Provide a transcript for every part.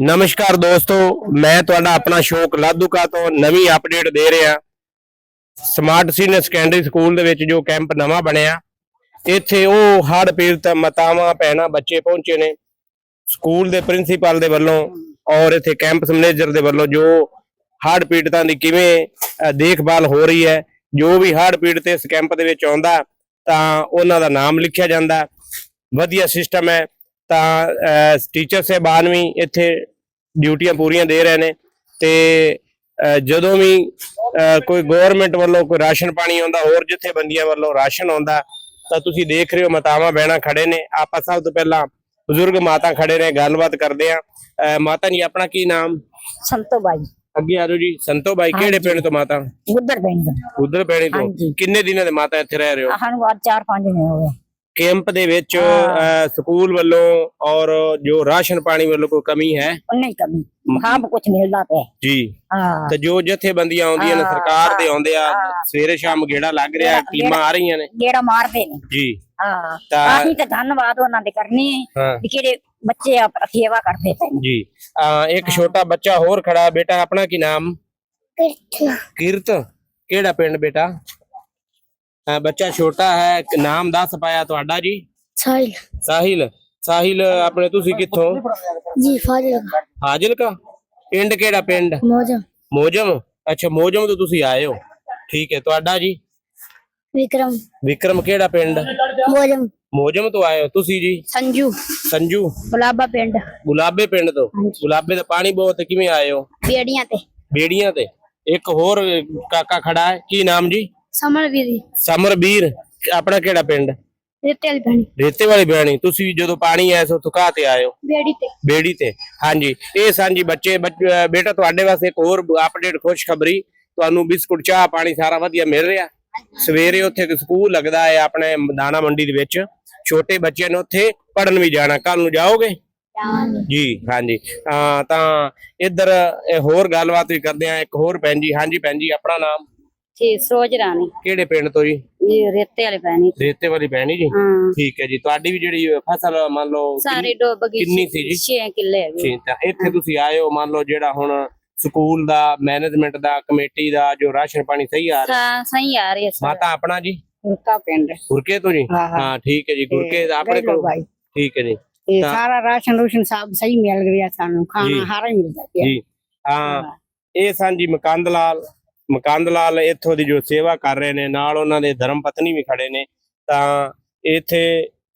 ਨਮਸਕਾਰ ਦੋਸਤੋ, ਮੈਂ ਤੁਹਾਡਾ ਆਪਣਾ ਸ਼ੌਕ ਲਾਧੂਕਾ ਤੋਂ ਨਵੀਂ ਅਪਡੇਟ ਦੇ ਰਿਹਾ। ਸਮਾਰਟ ਸੀਨੀਅਰ ਸੈਕੰਡਰੀ ਸਕੂਲ ਦੇ ਵਿੱਚ ਜੋ ਕੈਂਪ ਨਵਾਂ ਬਣਿਆ, ਇੱਥੇ ਉਹ ਹੜ੍ਹ ਪੀੜਤ ਮਾਤਾਵਾਂ, ਭੈਣਾਂ, ਬੱਚੇ ਪਹੁੰਚੇ ਨੇ। ਸਕੂਲ ਦੇ ਪ੍ਰਿੰਸੀਪਲ ਦੇ ਵੱਲੋਂ ਔਰ ਇੱਥੇ ਕੈਂਪਸ ਮੈਨੇਜਰ ਦੇ ਵੱਲੋਂ ਜੋ ਹੜ ਪੀੜਤਾਂ ਦੀ ਕਿਵੇਂ ਦੇਖਭਾਲ ਹੋ ਰਹੀ ਹੈ, ਜੋ ਵੀ ਹੜ੍ਹ ਪੀੜਤ ਇਸ ਕੈਂਪ ਦੇ ਵਿੱਚ ਆਉਂਦਾ, ਤਾਂ ਉਹਨਾਂ ਦਾ ਨਾਮ ਲਿਖਿਆ ਜਾਂਦਾ। ਵਧੀਆ ਸਿਸਟਮ ਹੈ। ਤਾਂ ਟੀਚਰ ਸਾਹਿਬਾਨ ਵੀ ਇੱਥੇ ਡਿਊਟੀਆਂ ਪੂਰੀਆਂ ਦੇ ਰਹੇ ਨੇ ਤੇ ਜਦੋਂ ਵੀ ਕੋਈ ਗਵਰਨਮੈਂਟ ਵੱਲੋਂ ਕੋਈ ਰਾਸ਼ਨ ਪਾਣੀ ਆਉਂਦਾ ਹੋਰ ਜਥੇਬੰਦੀਆਂ ਵੱਲੋਂ ਰਾਸ਼ਨ ਆਉਂਦਾ ਤਾਂ ਤੁਸੀਂ ਦੇਖ ਰਹੇ ਹੋ ਮਾਤਾਵਾਂ ਬਹਿਣਾ ਖੜੇ ਨੇ। ਆਪਾਂ ਸਭ ਤੋਂ ਪਹਿਲਾਂ ਬਜ਼ੁਰਗ ਮਾਤਾ ਖੜੇ ਨੇ ਗੱਲਬਾਤ ਕਰਦੇ ਆ ਮਾਤਾ ਜੀ ਆਪਣਾ ਕੀ ਨਾਮ? ਸੰਤੋ ਬਾਈ। ਅੱਗੇ ਆ ਜਾਓ ਜੀ। ਸੰਤੋ ਬਾਈ ਕਿਹੜੇ ਪਿੰਡ ਤੋਂ ਮਾਤਾ? ਉਧਰ ਪਿੰਡ ਉਧਰ ਪੈਣੀ ਤੋਂ। ਕਿੰਨੇ ਦਿਨਾਂ ਦੇ ਮਾਤਾ ਇੱਥੇ ਰਹਿ ਰਹੇ ਹੋ? ਸਾਨੂੰ ਅੱਜ ਚਾਰ ਪੰਜ ਦਿਨ ਹੋ ਗਏ। ਕੈਂਪ ਦੇ ਵਿੱਚ ਸਕੂਲ ਵੱਲੋਂ ਔਰ ਜੋ ਰਾਸ਼ਨ ਪਾਣੀ ਵੱਲੋਂ ਕੋਈ ਕਮੀ ਹੈ? ਨਹੀਂ ਕਮੀ। ਹਾਂ ਕੁਝ ਮਿਲਦਾ ਪਿਆ। ਜੀ। ਹਾਂ। ਤੇ ਜੋ ਜਥੇਬੰਦੀਆਂ ਆਉਂਦੀਆਂ ਨੇ ਹਾਂ, ਸਰਕਾਰ ਦੇ ਆਉਂਦੇ ਆ ਹਾਂ। ਸਵੇਰੇ ਸ਼ਾਮ ਗੇੜਾ ਲੱਗ ਰਿਹਾ ਗੇੜਾ- ਟੀਮਾਂ ਆ ਰਹੀਆਂ ਨੇ। ਗੇੜਾ ਮਾਰਦੇ ਨੇ। ਜੀ। ਹਾਂ। ਤਾਂ- ਅਸੀਂ ਤੇ ਧੰਨਵਾਦ ਉਹਨਾਂ ਦੇ ਕਰਨੀ ਹੈ ਹਾਂ। ਵੀ ਕਿਹੜੇ ਬੱਚੇ ਆਪ ਸੇਵਾ ਕਰਦੇ ਪਏ ਨੇ। ਜੀ। ਅਹ, ਇੱਕ ਛੋਟਾ ਬੱਚਾ ਹੋਰ ਖੜਾ ਬੇਟਾ ਆਪਣਾ ਕੀ ਨਾਮ? ਕੀਰਤ। ਕਿਹੜਾ ਪਿੰਡ ਬੇਟਾ? ਬੱਚਾ ਛੋਟਾ ਹੈ ਇੱਕ ਨਾਮ ਦੱਸ ਪਾਇਆ ਤੁਹਾਡਾ ਜੀ? ਸਾਹਿਲ। ਸਾਹਿਲ। ਸਾਹਿਲ ਆਪਣੇ ਤੁਸੀਂ ਕਿੱਥੋਂ? ਜੀ ਫਾਜ਼ਿਲ ਹਾਜ਼ਿਲਕਾ ਪਿੰਡ ਕਿਹੜਾ ਪਿੰਡ? ਮੋਜਮ। ਮੋਜਮ? ਅੱਛਾ ਮੋਜਮ ਤੋਂ ਤੁਸੀਂ ਆਏ ਹੋ। ਠੀਕ ਹੈ ਤੁਹਾਡਾ ਜੀ? ਵਿਕਰਮ। ਵਿਕਰਮ ਕਿਹੜਾ ਪਿੰਡ? ਮੋਜਮ। ਮੋਜਮ ਤੋਂ ਆਏ ਹੋ ਤੁਸੀਂ ਜੀ? ਸੰਜੂ। ਸੰਜੂ। ਗੁਲਾਬਾ ਪਿੰਡ। ਗੁਲਾਬੇ ਪਿੰਡ ਤੋਂ। ਗੁਲਾਬੇ ਦਾ ਪਾਣੀ ਬਹੁਤ ਹੈ, ਕਿਵੇਂ ਆਏ ਹੋ? ਬੇੜੀਆਂ ਤੇ। ਬੇੜੀਆਂ ਤੇ। ਇੱਕ ਹੋਰ ਕਾਕਾ ਖੜਾ ਹੈ ਕੀ ਨਾਮ ਜੀ? ਸਮਰਵੀਰੀ ਸਮਰਬੀਰ ਆਪਣਾ ਕਿਹੜਾ ਪਿੰਡ? ਰੇਤੇ ਵਾਲੀ ਪਾਣੀ ਰੇਤੇ ਵਾਲੀ ਬਿਆਣੀ ਤੁਸੀਂ ਜਦੋਂ ਪਾਣੀ ਆਇਆ ਸੋ ਤੁਕਾ ਤੇ ਹੋ? ਬੇੜੀ ਤੇ। ਬੇੜੀ ਤੇ। ਹਾਂਜੀ ਇਹ ਸਾਂਝੀ ਬੱਚੇ ਬੱਚ- ਬੇਟਾ ਤੁਹਾਡੇ ਵਾਸਤੇ ਇੱਕ ਹੋਰ ਅਪਡੇਟ ਖੁਸ਼ਖਬਰੀ ਤੁਹਾਨੂੰ ਬਿਸਕੁਟ ਚਾਹ ਪਾਣੀ ਸਾਰਾ ਵਧੀਆ ਮਿਲ ਰਿਹਾ। ਸਵੇਰੇ ਉੱਥੇ ਇੱਕ ਸਕੂਲ ਲੱਗਦਾ ਹੈ ਆਪਣੇ ਦਾਣਾ ਮੰਡੀ ਦੇ ਵਿੱਚ। ਛੋਟੇ ਬੱਚਿਆਂ ਨੂੰ ਉੱਥੇ ਪੜਨ ਵੀ ਜਾਣਾ। ਕੱਲ ਨੂੰ ਜਾਓਗੇ? ਜੀ ਹਾਂਜੀ। ਹਾਂ ਤਾਂ ਇੱਧਰ ਇਹ ਹੋਰ ਗੱਲਬਾਤ ਵੀ ਕਰਦੇ ਆ ਇੱਕ ਹੋਰ ਭੈਣ ਜੀ ਹਾਂਜੀ ਭੈਣ ਜੀ ਆਪਣਾ ਨਾਮ? ਜੀ ਸਰੋਜ ਰਾਣੀ। ਕਿਹੜੇ ਪਿੰਡ ਤੋਂ ਜੀ? ਇਹ ਰੇਤੇ ਵਾਲੇ ਪਾਣੀ ਰੇਤੇ ਵਾਲੀ ਭੈਣੀ ਜੀ? ਹਾਂ। ਠੀਕ ਹੈ ਜੀ। ਤੁਹਾਡੀ ਵੀ ਜਿਹੜੀ ਫਸਲ ਮੰਨ ਲਓ ਸਾਰੇ ਡੁੱਬ ਗਈ ਕਿੰਨੀ ਸੀ ਜੀ? 6 ਕਿੱਲੇ ਹੈਗੇ। ਠੀਕ ਤਾਂ ਇੱਥੇ ਤੁਸੀਂ ਆਏ ਹੋ ਮੰਨ ਲਓ ਜਿਹੜਾ ਹੁਣ ਸਕੂਲ ਦਾ ਮੈਨੇਜਮੈਂਟ ਦਾ ਕਮੇਟੀ ਦਾ ਜੋ ਰਾਸ਼ਨ ਪਾਣੀ ਸਹੀ ਆ ਰਿਹਾ। ਸਹੀ ਆ ਰਹੀ ਮਾਤਾ ਆਪਣਾ ਜੀ? ਉਰਕਾ ਪਿੰਡ। ਗੁਰਕੇ ਤੋਂ ਜੀ? ਹਾਂ, ਠੀਕ ਹੈ ਜੀ। ਗੁਰਕੇ ਦਾ ਆਪਣੇ ਕੋਲ। ਠੀਕ ਹੈ ਜੀ। ਇਹ ਸਾਰਾ ਰਾਸ਼ਨ ਰੂਸ਼ਨ ਸਭ ਸਹੀ ਮਿਲ ਗਿਆ ਸਾਨੂੰ। ਖਾਣਾ ਹਾਰਾ ਹੀ ਮਿਲਦਾ ਪਿਆ ਜੀ। ਹਾਂ। ਇਹ ਸਨ ਜੀ ਮਕੰਦ ਲਾਲ। ਮਕੰਦ ਲਾਲ ਇੱਥੋਂ ਦੀ ਜੋ ਸੇਵਾ ਕਰ ਰਹੇ ਨੇ ਨਾਲ ਉਹਨਾਂ ਦੇ ਧਰਮ ਪਤਨੀ ਵੀ ਖੜੇ ਨੇ ਤਾਂ ਇੱਥੇ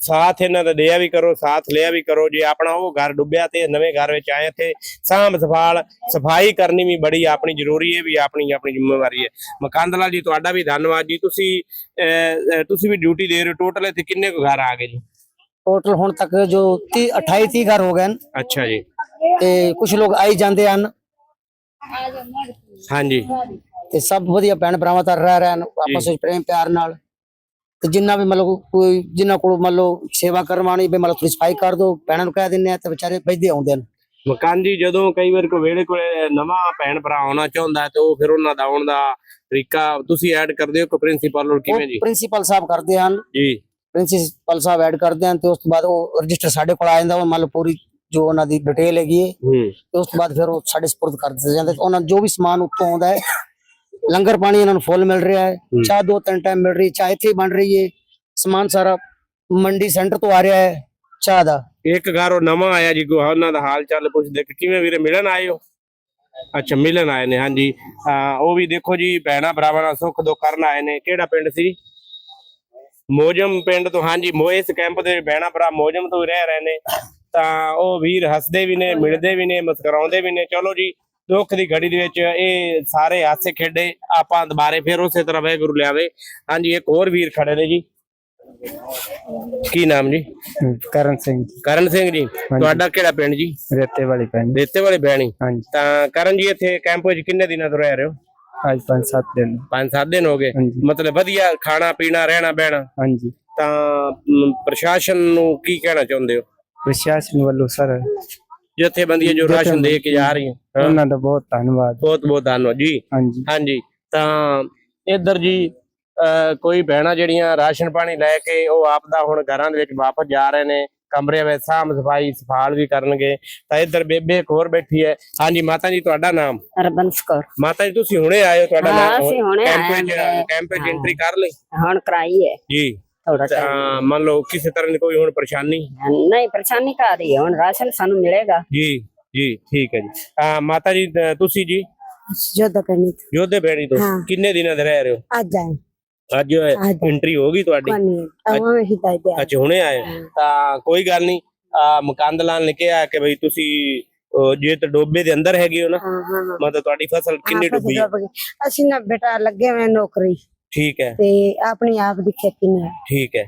ਸਾਥ ਇਹਨਾਂ ਦਾ ਦਿਆ ਵੀ ਕਰੋ ਸਾਥ ਲਿਆ ਵੀ ਕਰੋ ਜੇ ਆਪਣਾ ਉਹ ਘਰ ਡੁੱਬਿਆ ਤੇ ਨਵੇਂ ਘਰ ਵਿੱਚ ਆਏ ਤੇ ਸਾਂਭ ਸੰਭਾਲ ਸਫ਼ਾਈ ਕਰਨੀ ਵੀ ਬੜੀ ਆਪਣੀ ਜ਼ਰੂਰੀ ਹੈ ਵੀ ਆਪਣੀ ਆਪਣੀ ਜ਼ਿੰਮੇਵਾਰੀ ਹੈ। ਮਕੰਦ ਲਾਲ ਜੀ ਤੁਹਾਡਾ ਵੀ ਧੰਨਵਾਦ ਜੀ ਤੁਸੀਂ ਤੁਸੀਂ ਵੀ ਡਿਊਟੀ ਦੇ ਰਹੇ ਹੋ ਟੋਟਲ ਇੱਥੇ ਕਿੰਨੇ ਕੁ ਘਰ ਆ ਗਏ ਜੀ? ਟੋਟਲ ਹੁਣ ਤੱਕ ਜੋ 30 28 30 ਘਰ ਹੋ ਗਏ ਹਨ। ਅੱਛਾ ਜੀ। ਤੇ ਕੁਝ ਲੋਕ ਆਈ ਜਾਂਦੇ ਹਨ। ਹਾਂਜੀ। ਤੇ ਸਭ ਵਧੀਆ ਭੈਣ ਭਰਾਵਾਂ ਤਾਂ ਰਹਿ ਰਹੇ ਹਨ ਆਪਸ ਵਿੱਚ ਪ੍ਰੇਮ ਪਿਆਰ ਨਾਲ। ਤੇ ਜਿੰਨਾ ਵੀ ਮਤਲਬ ਕੋਈ ਜਿੰਨਾ ਕੋਲ ਮੰਨ ਲਓ ਸੇਵਾ ਕਰਵਾਣੀ ਵੀ ਮਤਲਬ ਸਫ਼ਾਈ ਕਰ ਦੋ ਭੈਣਾਂ ਨੂੰ ਕਹਿ ਦਿੰਦੇ ਆ ਤੇ ਵਿਚਾਰੇ ਭਜਦੇ ਆਉਂਦੇ ਹਨ। ਮਕਾਨ ਜੀ ਜਦੋਂ ਕਈ ਵਾਰ ਕੋ ਵੇੜੇ ਕੋਲੇ ਨਵਾਂ ਭੈਣ ਭਰਾ ਆਉਣਾ ਚਾਹੁੰਦਾ ਤੇ ਉਹ ਫਿਰ ਉਹਨਾਂ ਦਾ ਆਉਣ ਦਾ ਤਰੀਕਾ ਤੁਸੀਂ ਐਡ ਕਰਦੇ ਹੋ ਕੋ ਪ੍ਰਿੰਸੀਪਲ ਨੂੰ ਕਿਵੇਂ ਜੀ? ਪ੍ਰਿੰਸੀਪਲ ਸਾਹਿਬ ਕਰਦੇ ਹਨ। ਜੀ। ਪ੍ਰਿੰਸੀਪਲ ਸਾਹਿਬ ਐਡ ਕਰਦੇ ਹਨ ਤੇ ਉਸ ਤੋਂ ਬਾਅਦ ਉਹ ਰਜਿਸਟਰ ਸਾਡੇ ਕੋਲ ਆ ਜਾਂਦਾ ਉਹ ਮੰਨ ਲਓ ਪੂਰੀ ਜੋ ਉਹਨਾਂ ਦੀ ਡਿਟੇਲ ਹੈਗੀ ਹੈ। ਤੇ ਉਸ ਤੋਂ ਬਾਅਦ ਫਿਰ ਉਹ ਸਾਡੇ ਸਪੁਰਦ ਕਰ ਦਿੱਤੇ ਜਾਂਦੇ। ਉਹਨਾਂ ਨੂੰ ਜੋ ਵੀ ਸਮਾਨ ਉੱਤੋਂ ਆਉਂਦਾ ਹੈ ਲੰਗਰ ਪਾਣੀ ਇਹਨਾਂ ਨੂੰ ਫੁੱਲ ਮਿਲ ਰਿਹਾ ਹੈ। ਚਾਹ ਦੋ ਤਿੰਨ ਟਾਈਮ ਮਿਲ ਰਹੀ ਚਾਹ ਇੱਥੇ ਬਣ ਰਹੀ ਹੈ ਸਮਾਨ ਸਾਰਾ ਮੰਡੀ ਸੈਂਟਰ ਤੋਂ ਆ ਰਿਹਾ ਹੈ ਚਾਹ ਦਾ। ਇੱਕ ਘਰ ਉਹ ਨਵਾਂ ਆਇਆ ਜੀ ਕੋ ਉਹਨਾਂ ਦਾ ਹਾਲ ਚਾਲ ਪੁੱਛਦੇ ਕਿ ਕਿਵੇਂ ਵੀਰੇ ਮਿਲਣ ਆਏ ਹੋ? ਅੱਛਾ ਮਿਲਣ ਆਏ ਨੇ ਹਾਂਜੀ। ਉਹ ਵੀ ਦੇਖੋ ਜੀ ਭੈਣਾ ਭਰਾਵਾਂ ਨਾਲ ਸੁੱਖ ਦੁੱਖ ਕਰਨ ਆਏ ਨੇ। ਕਿਹੜਾ ਪਿੰਡ ਸੀ? ਮੋਜਮ ਪਿੰਡ ਤੋਂ ਹਾਂਜੀ ਮੋ ਇਸ ਕੈਂਪ ਦੇ ਭੈਣਾ ਭਰਾ ਮੋਜਮ ਤੋਂ ਰਹਿ ਰਹੇ ਨੇ। ਤਾਂ ਉਹ ਵੀਰ ਹੱਸਦੇ ਵੀ ਨੇ ਮਿਲਦੇ ਵੀ ਨੇ ਮੁਸਕਰਾਉਂਦੇ ਵੀ ਨੇ। ਚਲੋ ਜੀ ਦੁੱਖ ਦੀ ਘੜੀ ਦੇ ਵਿੱਚ ਇਹ ਸਾਰੇ ਹਾਸੇ ਖੇਡੇ ਆਪਾਂ ਦੁਬਾਰੇ ਫਿਰ ਉਸੇ ਤਰ੍ਹਾਂ ਵਾਹਿਗੁਰੂ ਲਿਆਵੇ। ਹਾਂਜੀ ਇੱਕ ਹੋਰ ਵੀਰ ਖੜੇ ਨੇ ਜੀ। ਕੀ ਨਾਮ ਜੀ? ਕਰਨ ਸਿੰਘ ਕਰਨ ਸਿੰਘ ਜੀ ਤੁਹਾਡਾ ਕਿਹੜਾ ਪਿੰਡ ਜੀ? ਰੇਤੇ ਵਾਲੀ ਪਿੰਡ। ਦੇਤੇ ਵਾਲੇ ਬੈਣੀ ਹਾਂਜੀ। ਤਾਂ ਕਰਨ ਜੀ ਇੱਥੇ ਕੈਂਪ ਵਿੱਚ ਕਿੰਨੇ ਦਿਨਾਂ ਤੋਂ ਰਹਿ ਰਹੇ ਹੋ? ਅੱਜ ਪੰਜ ਸੱਤ ਦਿਨ। ਪੰਜ ਸੱਤ ਦਿਨ ਹੋ ਗਏ। ਮਤਲਬ ਵਧੀਆ ਖਾਣਾ ਪੀਣਾ ਰਹਿਣਾ ਬਹਿਣਾ। ਹਾਂਜੀ। ਤਾਂ ਪ੍ਰਸ਼ਾਸਨ ਨੂੰ ਕੀ ਕਹਿਣਾ ਚਾਹੁੰਦੇ ਹੋ? ਪ੍ਰਸ਼ਾਸਨ ਵੱਲੋਂ ਸਰ ਜਥੇਬੰਦੀਆਂ ਜੋ ਰਾਸ਼ਨ ਦੇ ਕੇ ਜਾ ਰਹੀਆਂ ਹਾਂ, ਉਹਨਾਂ ਦਾ ਬਹੁਤ ਧੰਨਵਾਦ। ਬਹੁਤ ਬਹੁਤ ਧੰਨਵਾਦ ਜੀ। ਹਾਂਜੀ। ਹਾਂਜੀ। ਤਾਂ ਇੱਧਰ ਜੀ ਕੋਈ ਭੈਣਾਂ ਜਿਹੜੀਆਂ ਰਾਸ਼ਨ ਪਾਣੀ ਲੈ ਕੇ ਉਹ ਆਪ ਦਾ ਹੁਣ ਘਰਾਂ ਦੇ ਵਿੱਚ ਵਾਪਸ ਜਾ ਰਹੇ ਨੇ ਕਮਰੇ ਵਿੱਚ ਸਾਂਭ ਸਫ਼ਾਈ ਸਫਾਲ ਵੀ ਕਰਨਗੇ। ਤਾਂ ਇੱਧਰ ਬੇਬੇ ਇੱਕ ਹੋਰ ਬੈਠੀ ਹੈ। ਹਾਂਜੀ ਮਾਤਾ ਜੀ ਤੁਹਾਡਾ ਨਾਮ? ਰਬੰਸ ਕੌਰ। ਮਾਤਾ ਜੀ ਤੁਸੀਂ ਹੁਣੇ ਆਏ ਹੋ ਤੁਹਾਡਾ ਹਾਂ, ਨਾਮ? ਅਸੀਂ ਹੁਣੇ ਆਏ। ਕੈਂਪ ਵਿੱਚ। ਐਂਟਰੀ ਕਰ ਲਈ? ਹੁਣ ਕਰਾਈ ਹੈ। ਜੀ। ਥੋੜਾ ਤਾਂ ਮੰਨ ਲਓ ਕਿਸੇ ਤਰ੍ਹਾਂ ਦੀ ਕੋਈ ਹੁਣ ਪਰੇਸ਼ਾਨੀ? ਨਹੀਂ ਪਰੇਸ਼ਾਨੀ ਕਾ ਰਹੀ ਹੈ ਹੁਣ ਰਾਸ਼ਨ ਸਾਨੂੰ ਮਿਲੇਗਾ। ਜੀ ਜੀ ਠੀਕ ਹੈ ਜੀ। ਅਹ ਮਾਤਾ ਜੀ ਅਹ ਤੁਸੀਂ ਜੀ? ਜੋਦਾ ਕਰਨੀ ਯੋਧੇ ਬੇੜੀ ਤੋਂ। ਹਾਂ। ਕਿੰਨੇ ਦਿਨਾਂ ਦੇ ਰਹਿ ਰਹੇ ਹੋ? ਅੱਜ ਆਏ। ਅੱਜ ਅੱਜ। ਐਂਟਰੀ ਹੋ ਗਈ ਤੁਹਾਡੀ? ਪਾਣੀ ਆਵਾਂ ਹਿਦਾਇਤ ਦੇ ਅੱਛਾ ਹੁਣੇ ਆਏ। ਹੋ। ਤਾਂ ਕੋਈ ਗੱਲ ਨਹੀਂ ਆ ਮਕਾਨਦਲਾਨ ਨੇ ਕਿਹਾ ਕਿ ਬਈ ਤੁਸੀਂ ਜੇ ਤਾਂ ਡੋਬੇ ਦੇ ਅੰਦਰ ਹੈਗੇ ਹੋ ਨਾ ਹਾਂ ਹਾਂ ਹਾਂ। ਮਤਲਬ ਤੁਹਾਡੀ ਫਸਲ ਕਿੰਨੀ ਡੁੱਬੀ ਹੈ। ਅਸੀਂ ਨਾ ਬੇਟਾ ਲੱਗੇ ਹੋਏ ਨੌਕਰੀ। ਠੀਕ ਹੈ। ਤੇ ਆਪਣੀ ਆਪ ਦੀ ਖੇਤੀ ਹੈ, ਠੀਕ ਹੈ।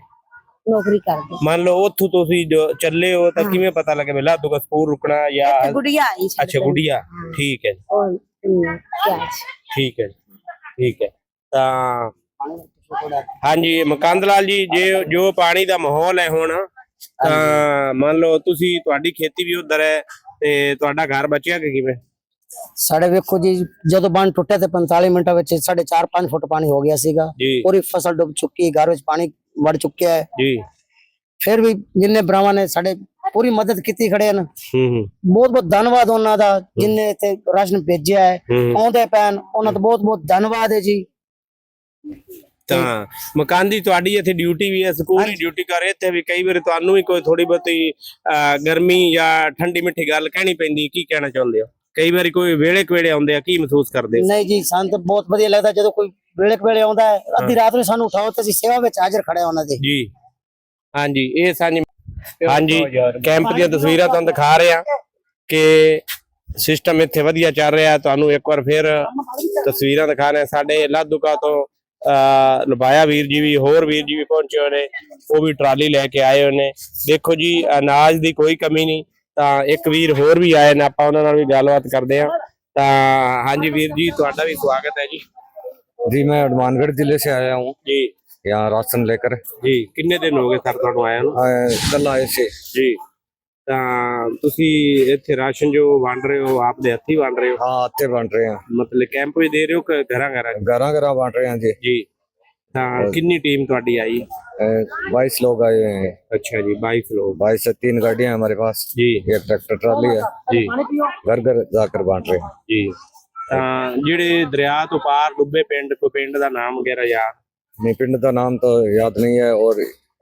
ਨੌਕਰੀ ਕਰਦੇ। ਮੰਨ ਲਓ ਉੱਥੋਂ ਤੁਸੀਂ ਜੋ ਚੱਲੇ ਹੋ ਤਾਂ ਕਿਵੇਂ ਪਤਾ ਲੱਗੇ ਬਈ ਲਾਦੂ ਸਕੂਲ ਰੁਕਣਾ ਜਾਂ ਗੁੜੀਆ ਆਈ ਸਾਡੇ ਅੱਛਾ। ਗੁੜੀਆ। ਠੀਕ ਹੈ। ਠੀਕ ਹੈ। ਠੀਕ ਹੈ। ਤਾਂ ਹਾਂਜੀ ਮਕੰਦ ਲਾਲ ਜੀ ਜੇ ਜੋ ਪਾਣੀ ਦਾ ਮਾਹੌਲ ਹੈ ਹੁਣ ਤਾਂ ਮੰਨ ਲਓ ਤੁਸੀਂ ਤੁਹਾਡੀ ਖੇਤੀ ਵੀ ਉਧਰ ਹੈ ਤੇ ਤੁਹਾਡਾ ਘਰ ਬਚਿਆ ਕਿ ਕਿਵੇਂ? ਸਾਡੇ ਵੇਖੋ ਜੀ ਜਦੋਂ ਬੰਨ ਟੁੱਟਿਆ ਤੇ 45 ਮਿੰਟਾਂ ਵਿੱਚ ਸਾਢੇ 4-5 ਫੁੱਟ ਪਾਣੀ ਹੋ ਗਿਆ ਸੀਗਾ। ਪੂਰੀ ਫਸਲ ਡੁੱਬ ਚੁੱਕੀ ਹੈ ਘਰ ਵਿੱਚ ਪਾਣੀ ਵੜ ਚੁੱਕਿਆ ਹੈ। ਜੀ। ਫਿਰ ਵੀ ਜਿੰਨੇ ਭਰਾਵਾਂ ਨੇ ਸਾਡੇ ਪੂਰੀ ਮਦਦ ਕੀਤੀ ਖੜੇ ਹਨ। ਬਹੁਤ ਬਹੁਤ ਧੰਨਵਾਦ ਉਹਨਾਂ ਦਾ ਜਿਨਨੇ ਇੱਥੇ ਰਾਸ਼ਨ ਭੇਜਿਆ ਹੈ। ਆਉਂਦੇ ਪੈਣ ਉਹਨਾਂ ਦਾ ਬਹੁਤ ਬਹੁਤ ਧੰਨਵਾਦ ਹੈ ਜੀ। ਤਾਂ ਮਕਾਨ ਦੀ ਤੁਹਾਡੀ ਇੱਥੇ ਡਿਊਟੀ ਵੀ ਹੈ ਸਕੂਲ ਦੀ ਡਿਊਟੀ ਕਰ ਰਹੇ ਇੱਥੇ ਵੀ ਕਈ ਵਾਰ ਤੁਹਾਨੂੰ ਵੀ ਕੋਈ ਥੋੜੀ ਬਹੁਤੀ ਗਰਮੀ ਜਾਂ ਠੰਡੀ ਮਿੱਠੀ ਗੱਲ ਕਹਿਣੀ ਪੈਂਦੀ ਕੀ ਕਹਿਣਾ ਚਾਹੁੰਦੇ ਹੋ? ਕਈ ਵਾਰੀ ਕੋਈ ਵੇਲੇ ਕਵੇਲੇ ਆਉਂਦੇ ਆ ਕੀ ਮਹਿਸੂਸ ਕਰਦੇ? ਨਹੀਂ ਜੀ ਸਾਨੂੰ ਤਾਂ ਬਹੁਤ ਵਧੀਆ ਲੱਗਦਾ ਜਦੋਂ ਕੋਈ ਵੇਲੇ ਕੁ ਵੇਲੇ ਆਉਂਦਾ ਹੈ ਅੱਧੀ ਰਾਤ ਨੂੰ ਸਾਨੂੰ ਉਠਾਓ ਤੇ ਅਸੀਂ ਸੇਵਾ ਵਿੱਚ ਹਾਜ਼ਰ ਖੜੇ ਹਾਂ ਉਹਨਾਂ ਦੇ। ਜੀ। ਹਾਂਜੀ ਇਹ ਸਾਂਝੀ ਹਾਂਜੀ ਕੈਂਪ ਦੀਆਂ ਤਸਵੀਰਾਂ ਤੁਹਾਨੂੰ ਦਿਖਾ ਰਹੇ ਆ ਕਿ ਸਿਸਟਮ ਇੱਥੇ ਵਧੀਆ ਚੱਲ ਰਿਹਾ ਤੁਹਾਨੂੰ ਇੱਕ ਵਾਰ ਫਿਰ ਤਸਵੀਰਾਂ ਦਿਖਾ ਰਹੇ। ਸਾਡੇ ਲਾਧੂਕਾ ਤੋਂ ਲੁਬਾਇਆ ਵੀਰ ਜੀ ਵੀ ਹੋਰ ਵੀਰ ਜੀ ਵੀ ਪਹੁੰਚੇ ਹੋਏ ਨੇ। ਉਹ ਵੀ ਟਰਾਲੀ ਲੈ ਕੇ ਆਏ ਹੋਏ ਨੇ। ਦੇਖੋ ਜੀ ਅਨਾਜ ਦੀ ਕੋਈ ਕਮੀ ਨਹੀਂ। ਤਾਂ ਇੱਕ ਵੀਰ ਹੋਰ ਵੀ ਆਏ ਨੇ ਆਪਾਂ ਉਹਨਾਂ ਨਾਲ ਵੀ ਗੱਲਬਾਤ ਕਰਦੇ ਆ ਤਾਂ ਹਾਂਜੀ ਵੀਰ ਜੀ ਤੁਹਾਡਾ ਵੀ ਸਵਾਗਤ ਹੈ ਜੀ जी मैं हनुमानगढ़ जिले से आया हूँ ਜੀ यहाँ राशन लेकर ਜੀ ਕਿੰਨੇ ਦਿਨ ਹੋ ਗਏ ਸਰ ਤੁਹਾਨੂੰ ਆਇਆ ਨੂੰ आए, कल आए से ਜੀ ਤਾਂ ਤੁਸੀਂ ਇੱਥੇ ਰਾਸ਼ਨ ਜੋ ਵੰਡ ਰਹੇ ਹੋ ਆਪਦੇ ਹੱਥੀ ਵੰਡ ਰਹੇ ਹੋ हाँ आते बन रहे हैं ਮਤਲਬ ਕੈਂਪ ਵਿੱਚ ਦੇ ਰਹੇ ਹੋ ਕਿ ਘਰਾਂ ਘਰਾਂ 'ਚ? घरा घरा बांट रहे हैं जी ਜੀ ਤਾਂ ਕਿੰਨੀ ਟੀਮ ਤੁਹਾਡੀ ਆਈ बाईस लोग आए हुए हैं ਅੱਛਾ ਜੀ 22 ਲੋਕ बाईस से तीन गाड़ियां हैं हमारे पास ਜੀ एक ट्रैक्टर ट्रॉली है ਜੀ घर घर जाकर बांट रहे हैं ਜੀ ਤਾਂ ਜਿਹੜੇ ਦਰਿਆ ਤੋਂ ਪਾਰ ਡੁੱਬੇ ਪਿੰਡ ਕੋ ਪਿੰਡ ਦਾ ਨਾਮ ਵਗੈਰਾ ਯਾਦ नहीं पिंड का नाम तो याद नहीं है और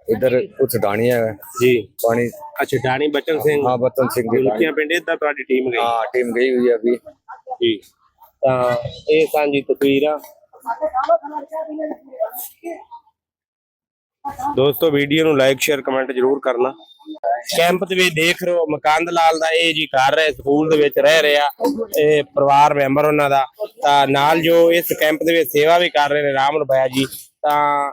इधर कुछ ढाणियां है ਜੀ पानी ਅੱਛਾ ਡਾਣੀ ਬਚਨ ਸਿੰਘ हाँ बतन सिंह की ढाणी ਗੁਲਕੀਆਂ ਪਿੰਡ ਇੱਦਾਂ ਤੁਹਾਡੀ ਟੀਮ ਗਈ हाँ टीम गई हुई है अभी ਜੀ ਤਾਂ ਇਹ ਸਾਂਝੀ ਤਸਵੀਰਾਂ ਦੋਸਤੋ ਵੀਡੀਓ ਨੂੰ ਲਾਈਕ ਸ਼ੇਅਰ ਕਮੈਂਟ ਜਰੂਰ ਕਰਨਾ। ਕੈਂਪ ਦੇ ਵਿੱਚ ਦੇਖ ਰਹੇ ਹੋ ਮਕਾਨ ਲਾਲ ਦਾ ਇਹ ਜੀ ਕਰ ਰਹੇ ਸਕੂਲ ਦੇ ਵਿੱਚ ਰਹਿ ਰਿਹਾ। ਇਹ ਪਰਿਵਾਰ ਮੈਂਬਰ ਉਹਨਾਂ ਦਾ। ਤਾਂ ਨਾਲ ਜੋ ਇਸ ਕੈਂਪ ਦੇ ਵਿੱਚ ਸੇਵਾ ਵੀ ਕਰ ਰਹੇ ਨੇ, ਰਾਮ ਰੁਪਇਆ ਜੀ, ਤਾਂ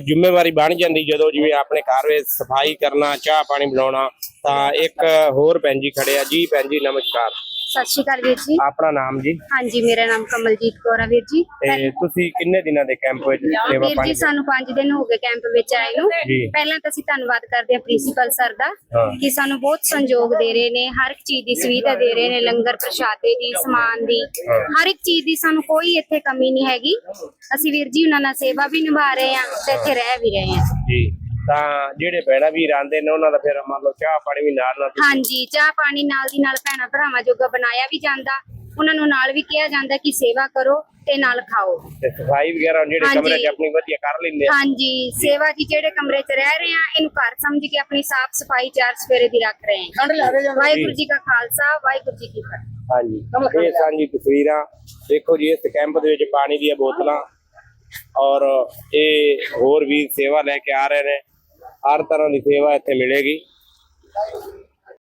ਜ਼ਿੰਮੇਵਾਰੀ ਬਣ ਜਾਂਦੀ ਜਦੋਂ ਜਿਵੇਂ ਆਪਣੇ ਘਰ ਵਿੱਚ ਸਫ਼ਾਈ ਕਰਨਾ, ਚਾਹ ਪਾਣੀ ਬਣਾਉਣਾ। ਤਾਂ ਇੱਕ ਹੋਰ ਭੈਣ ਜੀ ਖੜੇ ਆ। ਜੀ ਭੈਣ ਜੀ, ਨਮਸਕਾਰ। ਸਤਿ ਸ਼੍ਰੀ ਅਕਾਲ ਵੀਰ ਜੀ। ਆਪਣਾ ਨਾਮ ਜੀ। ਹਾਂਜੀ ਮੇਰਾ ਨਾਮ ਕਮਲਜੀਤ ਕੌਰ ਆ ਵੀਰ ਜੀ। ਤੇ ਤੁਸੀਂ ਕਿੰਨੇ ਦਿਨਾਂ ਦੇ ਕੈਂਪ ਵਿੱਚ ਸੇਵਾ ਵੀਰ ਪਾਣੀ ਜੀ ਸਾਨੂੰ 5 ਦਿਨ ਹੋ ਗਏ ਕੈਂਪ ਵਿੱਚ ਆਏ ਨੂੰ। ਜੀ। ਪਹਿਲਾਂ ਤਾਂ ਅਸੀਂ ਧੰਨਵਾਦ ਕਰਦੇ ਹਾਂ ਪ੍ਰਿੰਸੀਪਲ ਸਰ ਦਾ ਹਾਂ। ਕਿ ਸਾਨੂੰ ਬਹੁਤ ਸੰਯੋਗ ਦੇ ਰਹੇ ਨੇ ਹਰ ਇੱਕ ਚੀਜ਼ ਦੀ ਸੁਵਿਧਾ ਦੇ ਰਹੇ ਨੇ ਲੰਗਰ ਪ੍ਰਸ਼ਾਦੇ ਦੀ ਸਮਾਨ ਦੀ। ਹਰ ਇੱਕ ਚੀਜ਼ ਦੀ ਸਾਨੂੰ ਕੋਈ ਇੱਥੇ ਕਮੀ ਨਹੀਂ ਹੈਗੀ। ਅਸੀਂ ਵੀਰ ਜੀ ਉਹਨਾਂ ਨਾਲ ਸੇਵਾ ਵੀ ਨਿਭਾ ਰਹੇ ਹਾਂ ਤੇ ਇੱਥੇ ਰਹਿ ਵੀ ਰਹੇ ਹਾਂ। ਜੀ। ਤਾਂ ਜਿਹੜੇ ਭੈਣਾਂ ਵੀਰ ਆਂਦੇ ਨੇ ਉਹਨਾਂ ਦਾ ਫਿਰ ਮੰਨ ਲਓ ਚਾਹ ਪਾਣੀ ਵੀ ਨਾਲ ਨਾਲ ਹਾਂਜੀ ਚਾਹ ਪਾਣੀ ਨਾਲ ਦੀ ਨਾਲ ਭੈਣਾਂ ਭਰਾਵਾਂ ਜੋਗਾ ਬਣਾਇਆ ਵੀ ਜਾਂਦਾ। ਉਹਨਾਂ ਨੂੰ ਨਾਲ ਵੀ ਕਿਹਾ ਜਾਂਦਾ ਕਿ ਸੇਵਾ ਕਰੋ ਤੇ ਨਾਲ ਖਾਓ। ਤੇ ਸਫ਼ਾਈ ਵਗੈਰਾ ਜਿਹੜੇ ਹਾਂਜੀ। ਕਮਰੇ 'ਚ ਆਪਣੀ ਵਧੀਆ ਕਰ ਲੈਂਦੇ ਆ। ਹਾਂਜੀ ਸੇਵਾ ਜੀ ਜਿਹੜੇ ਕਮਰੇ 'ਚ ਰਹਿ ਰਹੇ ਆ ਇਹਨੂੰ ਘਰ ਸਮਝ ਕੇ ਆਪਣੀ ਸਾਫ਼ ਸਫ਼ਾਈ ਚਾਰ ਸਵੇਰੇ ਦੀ ਰੱਖ ਰਹੇ ਹਾਂ ਵਾਹਿਗੁਰੂ ਜੀ ਕਾ ਖਾਲਸਾ ਵਾਹਿਗੁਰੂ ਜੀ ਕੀ ਫਤਿਹ। ਹਾਂਜੀ ਇਹ ਸਾਂਝੀ ਤਸਵੀਰਾਂ ਦੇਖੋ ਜੀ ਇਸ ਕੈਂਪ ਦੇ ਵਿੱਚ ਪਾਣੀ ਦੀਆਂ ਬੋਤਲਾਂ ਔਰ ਇਹ ਹੋਰ ਵੀ ਸੇਵਾ ਲੈ ਕੇ ਆ ਰਹੇ ਨੇ। ਹਰ ਤਰ੍ਹਾਂ ਦੀ ਸੇਵਾ ਇੱਥੇ ਮਿਲੇਗੀ।